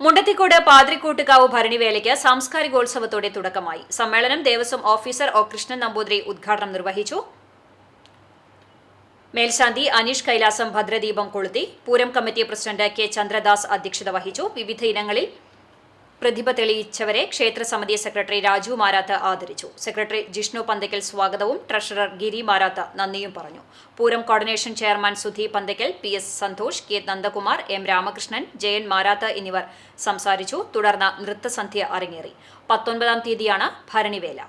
മുണ്ടത്തിക്കോട് പാതിരിക്കൂട്ടുകാവ് ഭരണിവേലയ്ക്ക് സാംസ്കാരികോത്സവത്തോടെ തുടക്കമായി. സമ്മേളനം ദേവസ്വം ഓഫീസർ ഒ കൃഷ്ണൻ നമ്പൂതിരി ഉദ്ഘാടനം നിർവഹിച്ചു. മേൽശാന്തി അനീഷ് കൈലാസം ഭദ്രദീപം കൊളുത്തി Pooram committee president K Chandradas അധ്യക്ഷത വഹിച്ചു. വിവിധ ഇനങ്ങളിൽ പ്രതിഭ തെളിയിച്ചവരെ ക്ഷേത്രസമിതി സെക്രട്ടറി രാജു മാരാത്ത് ആദരിച്ചു. സെക്രട്ടറി ജിഷ്ണു പന്തയ്ക്കൽ സ്വാഗതവും ട്രഷറർ ഗിരി മാരാത്ത് നന്ദിയും പറഞ്ഞു. Pooram coordination chairman Sudhi Panthaykkal P S Santhosh K Nandakumar M Ramakrishnan Jayan Marath എന്നിവർ സംസാരിച്ചു. തുടർന്ന് നൃത്തസന്ധ്യ അരങ്ങേറി. പത്തൊൻപതാം തീയതിയാണ് ഭരണിവേല.